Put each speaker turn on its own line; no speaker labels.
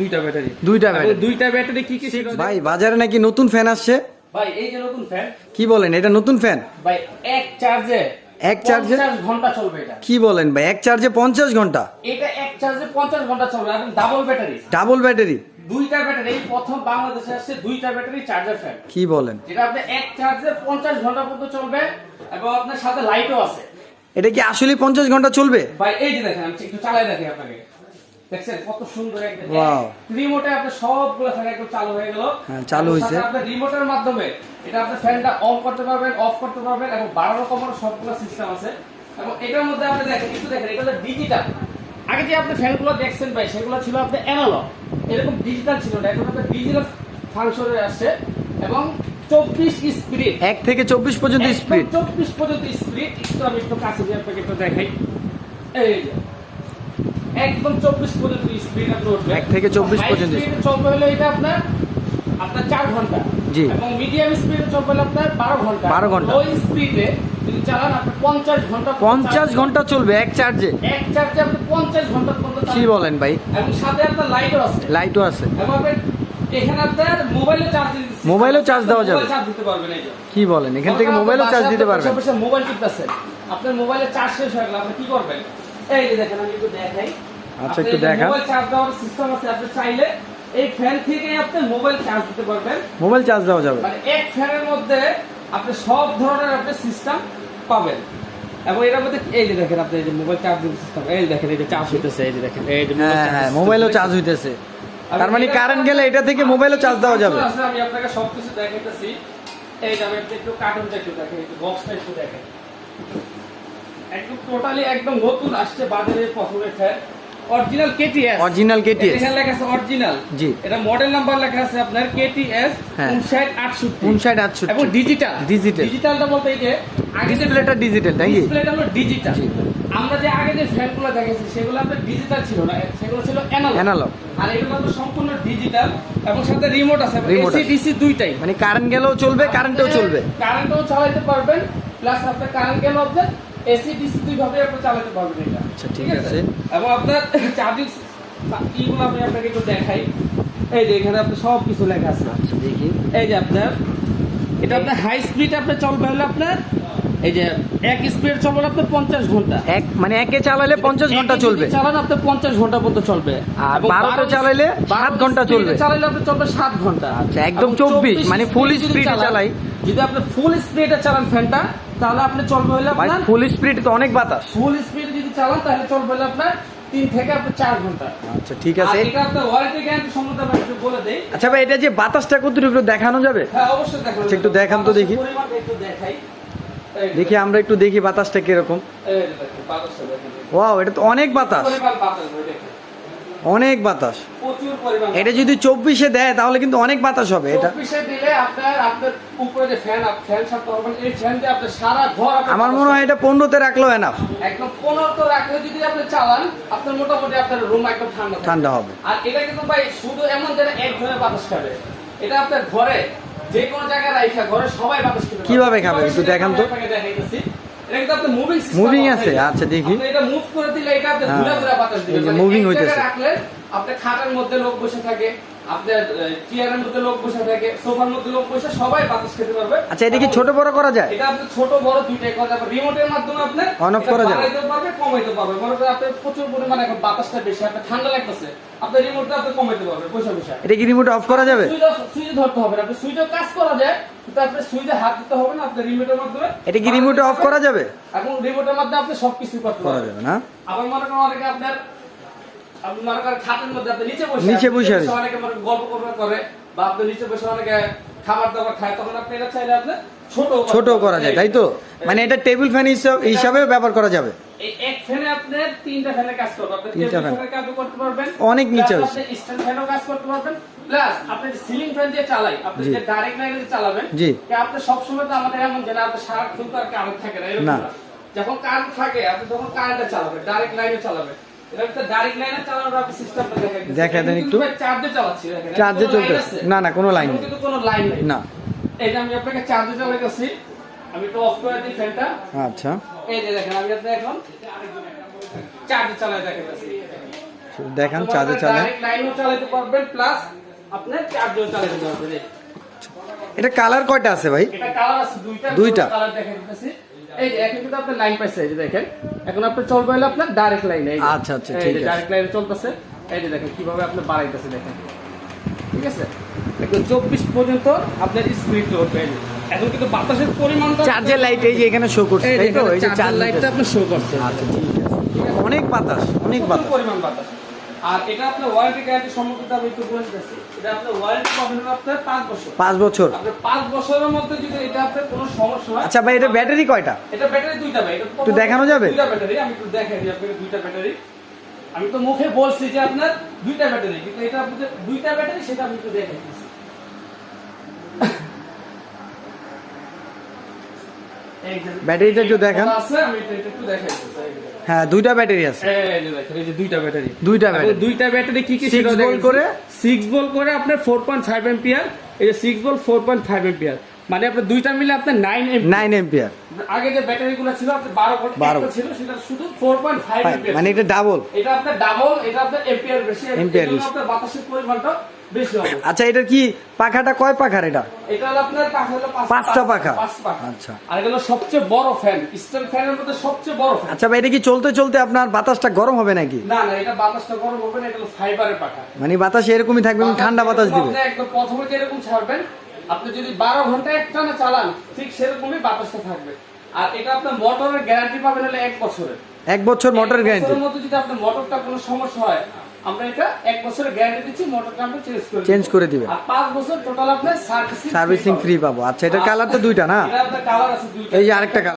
দুইটা ব্যাটারি।
দুইটা ব্যাটারি।
দুইটা ব্যাটারি কি কি
ভাই বাজারে নাকি নতুন ফ্যান আসছে?
ভাই এই যে নতুন ফ্যান
কি বলেন এটা নতুন ফ্যান
ভাই এক চার্জে
এক চার্জে?
ঘণ্টা চলবে এটা।
কি বলেন ভাই এক চার্জে পঞ্চাশ ঘণ্টা?
এটা এক চার্জে 50 ঘণ্টা চলবে এবং ডাবল ব্যাটারি
ডাবল ব্যাটারি
দুইটা ব্যাটারি এই প্রথম বাংলাদেশে আসছে দুইটা ব্যাটারি চার্জার ফ্যান
কি বলেন?
যেটা আপনি এক চার্জে 50 ঘণ্টা পর্যন্ত চলবে এবং আপনার সাথে লাইটও আছে।
এটা কি আসলে পঞ্চাশ ঘণ্টা চলবে?
ভাই এই যে দেখেন আমি একটু চালাই দেখি আপনাকে। দেখছেন কত সুন্দর
Wow.
রিমোটে আপনার সবগুলো ফ্যান একদম চালু হয়ে গেল।
হ্যাঁ, চালু হয়েছে।
আপনার রিমোটের মাধ্যমে এটা আপনি ফ্যানটা অন করতে পারবেন অফ করতে পারবেন এবং বাড়ানো কমানো সবগুলো সিস্টেম আছে। এবং এটার মধ্যে আপনি দেখেন একটু দেখেন এটা হলো ডিজিটাল আগে যে আপনি ফ্যানগুলো দেখছেন ভাই সেগুলো ছিল আপনার অ্যানালগ এরকম ডিজিটাল ছিল না এখন আপনার ডিজিটাল ফাংশনে আসছে এবং চব্বিশ স্পিড
এক থেকে চব্বিশ পর্যন্ত স্পিড
চব্বিশ পর্যন্ত স্পিড একটু আমি একটু কাছে দিয়ে আপনাকে একটু দেখাই। এই যে একদম চব্বিশ পর্যন্ত স্পিড আপনি উঠবে
এক থেকে 24 পর্যন্ত
চলবে হলে এটা আপনার আপনার চার ঘণ্টা।
জি।
এবং মিডিয়াম স্পিডে চলবে হলে আপনার বারো ঘণ্টা।
12 ঘণ্টা।
লো স্পিডে যদি চালান আপনি পঞ্চাশ ঘণ্টা পর্যন্ত
পঞ্চাশ
চালাতে
ঘণ্টা চলবে এক চার্জে
এক চার্জে আপনি পঞ্চাশ ঘণ্টা পর্যন্ত
কি বলেন ভাই?
এবং সাথে আপনার লাইটও আছে।
লাইটও আছে।
এবং আপনি এখানে আপনার মোবাইলে চার্জ দিতে
মোবাইলেও charge দেওয়া যাবে?
চার্জ দিতে পারবেন এই
কি বলেন? এখান থেকে মোবাইলও চার্জ দিতে পারবেন।
মোবাইল টিপতেছেন আপনার মোবাইলে চার্জ শেষ হয়ে গেল আপনি কি করবেন? এই যে দেখেন আমি একটু দেখাই।
আচ্ছা, একটু দেখান।
মোবাইল চার্জ দেওয়ার সিস্টেম আছে আপনি চাইলে এই ফ্যান থেকে আপনি মোবাইল চার্জ দিতে পারবেন।
মোবাইল চার্জ দেওয়া যাবে।
মানে এক ফ্যানের মধ্যে আপনি সব ধরনের আপনি সিস্টেম পাবেন। এবং এটার মধ্যে এই যে দেখেন আপনি এই যে মোবাইল চার্জিং সিস্টেম এই দেখেন চার্জ হইতেছে এই যে দেখেন এই যে
হ্যাঁ হ্যাঁ মোবাইলও চার্জ হইতেছে। তার মানে কারেন্ট গেলে এটা থেকে মোবাইলও চার্জ দেওয়া যাবে।
আমি আপনাকে সবকিছু দেখাইতেছি। এই যে আমি একটু কার্টুনটা একটু দেখেন একটু বক্সটা একটু দেখেন একদম টোটালি একদম নতুন আসছে বাজারে প্রথমে fan original KTS
original KTS
এখানে লেখা আছে অরিজিনাল
জি।
এটা মডেল নাম্বার লেখা আছে আপনার কেটিএস
হ্যাঁ।
5968
উনষাট
এবং
আটষট্টি।
Digital
Digital।
ডিজিটালটা বলতে এই যে
ডিসপ্লেটা ডিজিটাল নাকি?
ডিসপ্লেটা হলো ডিজিটাল। আমরা যে আগে যে ফ্যানগুলো দেখেছি সেগুলো আপনার ডিজিটাল ছিল না। সেগুলো ছিল অ্যানালগ
Analog।
আর এগুলো আপনার সম্পূর্ণ ডিজিটাল এবং সাথে রিমোট আছে। এসি ডিসি দুইটাই।
মানে কারেন্ট গেলেও চলবে কারেন্টেও চলবে।
কারেন্টও চালাতে পারবেন প্লাস আপনার কারেন্ট গেল আপনার এসি ডিসি দুইভাবে আপনি চালাতে পারবেন এটা।
আচ্ছা, ঠিক আছে।
এবং আপনার চার্জিং ইগুলো আমি আপনাকে একটু দেখাই। এই যে এখানে আপনার সব কিছু লেখা আছে।
আচ্ছা দেখি।
এই যে আপনার এটা আপনার হাই স্পিড আপনার চলবে হলে আপনার এই যে এক স্পিড চলবে আপনার পঞ্চাশ ঘণ্টা।
এক মানে একে চালালে পঞ্চাশ
ঘণ্টা
চলবে।
চালান আপনার পঞ্চাশ ঘণ্টা পর্যন্ত চলবে।
আর বারোতে চালাইলে সাত
ঘণ্টা
চলবে।
চালাইলে আপনার চলবে সাত ঘণ্টা।
আচ্ছা, একদম
এবং
24
24
মানে এ
চালান,
চালাই।
যদি আপনি ফুল স্পিডে চালান ফ্যানটা তাহলে আপনি চলবে হলে আপনার
ফুল স্পিড তো অনেক বাতাস।
ফুল স্পিড যদি চালান তাহলে চলবে হলে আপনার তিন থেকে আপনার চার ঘণ্টা।
আচ্ছা ঠিক আছে।
এটা আপনার ওয়ারেন্টি গ্যারান্টি সম্বন্ধে আমি একটু বলে দেই।
আচ্ছা ভাই এটা যে বাতাসটা কতটুকু দেখানো যাবে?
হ্যাঁ অবশ্যই দেখান
আচ্ছা, একটু দেখান তো দেখি।
একটু দেখাই।
দেখি আমরা একটু দেখি বাতাসটা কীরকম।
এই বাতাসটা দেখেন।
ওয়াও এটা তো অনেক বাতাস। অনেক বাতাস।
প্রচুর পরিমাণ
এটা যদি চব্বিশে দেয় তাহলে কিন্তু অনেক বাতাস হবে এটা।
দিলে আপনার আপনার উপরে যে ফ্যান ফ্যান এই ফ্যান দিয়ে আপনার সারা ঘর
আমার মনে হয় এটা পনেরোতে রাখল এনাফ
একদম পনেরো রাখলে যদি আপনি চালান আপনার মোটামুটি আপনার রুম একদম ঠান্ডা
ঠান্ডা হবে।
আর এটা কিন্তু ভাই শুধু এমন যেন এক ধরনের বাতাস খাবে। এটা আপনার ঘরে যে কোনো জায়গায় রাইখা ঘরে সবাই বাতাস
কীভাবে খাবে? একটু দেখান তো।
দেখাইতেছি। মুভিং
আছে, আচ্ছা, দেখি।
এটা মুভ করে দিলে এটা আপনার
হ্যাঁ,
ঘুরে ঘুরে বাতাস দিবে
যে
মানে
হইতেছে।
আপনার খাটের মধ্যে লোক বসে থাকে আপনার চেয়ারের মধ্যে লোক বসে থাকে সোফার মধ্যে লোক বসে সবাই বাতাস খেতে পারবে।
আচ্ছা এটা কি ছোট বড় করা যায়?
এটা আপনি ছোট বড় দুইটাই করা যাবে রিমোটের মাধ্যমে আপনি
off
এটা
করা যাবে।
বাড়াইতে পারবে কমাইতে পারবে। মনে করেন আপনার প্রচুর পরিমাণে এখন বাতাসটা বেশি আপনার ঠান্ডা লাগতেছে। আপনার রিমোটটা আপনি কমাইতে পারবে বসে বসে।
এটা কি রিমোট অফ করা যাবে?
সুইচ সুইচ ধরতে হবে আপনি সুইচে কাজ করা যায় কিন্তু আপনি সুইচে হাত দিতে হবে না আপনার রিমোটের মাধ্যমে।
এটা কি রিমোটে অফ করা যাবে?
এখন রিমোটের মাধ্যমে আপনি সবকিছু করতে
করা
পারবেন
যাবে না।
আবার মনে করেন অনেকে আপনার আপনি মনে করেন খাটের মধ্যে আপনি নিচে বসে
নিচে বসে
অনেকে গল্প করে। বা আপনি নিচে বসে অনেকে খাবার দাবার খায় তখন আপনি এটা চাইলে আপনি ছোট
ছোট করা যায় তাই তো? মানে এটা টেবিল ফ্যান হিসাবেও ব্যবহার করা যাবে।
এই এক ফ্যানে আপনার তিনটা ফ্যানে কাজ করবে আপনি
তিনটা
টেবিল
fan।
করতে পারবেন।
অনেক নিচে
Plus আপনি স্ট্যান্ড ফ্যানও কাজ করতে পারবেন। প্লাস আপনি সিলিং ফ্যান দিয়ে চালাই আপনি যে ডাইরেক্ট লাইনে চালাবেন
জি।
আপনি সব সময় তো আমাদের এমন যে না আপনি আর কারেন্ট থাকে না এরকম
না।
না। যখন কারেন্ট থাকে আপনি তখন কারেন্টে চালাবেন ডাইরেক্ট লাইনে চালাবেন। লাইনে
দেন একটু।
চার্জে দেখেন
চলতেছে। না, না, কোনো
এখন
নেই।
কোনো লাইন নেই।
না।
এই আমি আপনাকে চার্জে চালাইতেছি আমি একটু অফ করে দিই ফ্যানটা
আচ্ছা।
এই যে দেখেন আমি আপনার এখন চার্জে
দেখান
লাইনও চালাতে পারবেন প্লাস আপনি চার্জও চালাতে পারবেন।
এটা কালার কয়টা আছে ভাই?
এটা কালার আছে দুইটা
দুইটা।
কালার দেখেন দিতেছি এই যে এখন কিন্তু আপনার লাইন পাইছে এই যে দেখেন। এখন আপনি চলবে হলো আপনার ডাইরেক্ট লাইন
আচ্ছা, আচ্ছা, ঠিক আছে।
ডাইরেক্ট লাইনে চলতেছে। এই যে দেখেন কীভাবে আপনি বাড়াইতেছে দেখেন। ঠিক আছে? একদম চব্বিশ পর্যন্ত আপনার স্পিড এই এখন কিন্তু বাতাসের পরিমাণটা
চার্জের লাইট এই যে এখানে শো করছে
এই যে
তো? এই যে চার্জ
লাইটটা আপনি শো করছে।
আচ্ছা ঠিক আছে। অনেক বাতাস অনেক বাতাস।
পরিমাণ বাতাস। আর এটা আপনার ওয়ারেন্টি গ্যারান্টি সম্পর্কে আমি একটু বলে দিচ্ছি পাঁচ বছর। বছরের মধ্যে যদি এটা আপনার কোনো সমস্যা হয়
আচ্ছা ভাই এটা ব্যাটারি কয়টা?
এটা ব্যাটারি দুইটা ভাই এটা তো
দেখানো যাবে?
দুইটা ব্যাটারি আমি একটু দেখাই দিই আপনাকে দুইটা ব্যাটারি আমি তো মুখে বলছি যে আপনার দুইটা ব্যাটারি কিন্তু এটা দুইটা ব্যাটারি সেটা আমি একটু দেখাই দিচ্ছি এই যে
ব্যাটারিটা একটু দেখান। হ্যাঁ দুইটা ব্যাটারি আছে।
দুইটা ব্যাটারি।
দুইটা ব্যাটারি।
দুইটা ব্যাটারি কি কি
সিক্স বল করে?
সিক্স বল করে আপনার ফোর পয়েন্ট ফাইভ এম্পিয়ার এই যে সিক্স বল ফোর পয়েন্ট ফাইভ এম্পিয়ার মানে আপনার দুইটা মিলে আপনার নাইন
নাইন এম্পিয়ার
আগে যে ব্যাটারি গুলো ছিল আপনার বারো ভোল্ট
12
ছিল সেটা শুধু ফোর পয়েন্ট ফাইভ এম্পিয়ার
মানে এটা ডাবল
এটা আপনার ডাবল এটা আপনার এম্পিয়ার বেশি। এজন্য
বেশি।
আপনার বাতাসের পরিমাণটা বেশি হবে।
আচ্ছা এটার কি পাখাটা কয় পাখার এটা?
এটা আপনার পাখা হলো
পাঁচটা। পাখা। আচ্ছা।
আর এটা হলো সবচেয়ে বড় ফ্যান স্ট্যান্ড ফ্যানের মধ্যে সবচেয়ে বড় ফ্যান
আচ্ছা ভাই এটা কি চলতে চলতে আপনার বাতাসটা গরম হবে নাকি?
না না এটা বাতাসটা গরম হবে না এটা হলো ফাইবারের পাখা।
মানে বাতাস এরকমই থাকবে ঠান্ডা বাতাস দিবে।
আপনি একদম প্রথমে যেরকম ছাড়বেন আপনি যদি বারো ঘণ্টা একটানা চালান ঠিক সেরকমই বাতাসটা থাকবে। আর এটা আপনার মোটরের গ্যারান্টি পাবেন হলে এক বছরের।
এক বছর মোটর গ্যারান্টি
মধ্যে যদি আপনার মোটরটা কোনো সমস্যা হয় আমরা এটা এক বছরের গ্যারান্টি দিচ্ছি মোটরটা আমরা চেঞ্জ করে
চেঞ্জ করে দিবেন
আর পাঁচ বছর টোটাল আপনার সার্ভিসিং
সার্ভিসিং ফ্রি পাবো। আচ্ছা এটা কালার তো দুইটা না?
এটা আপনার কালার আছে দুইটা।
এই যে আরেকটা কালার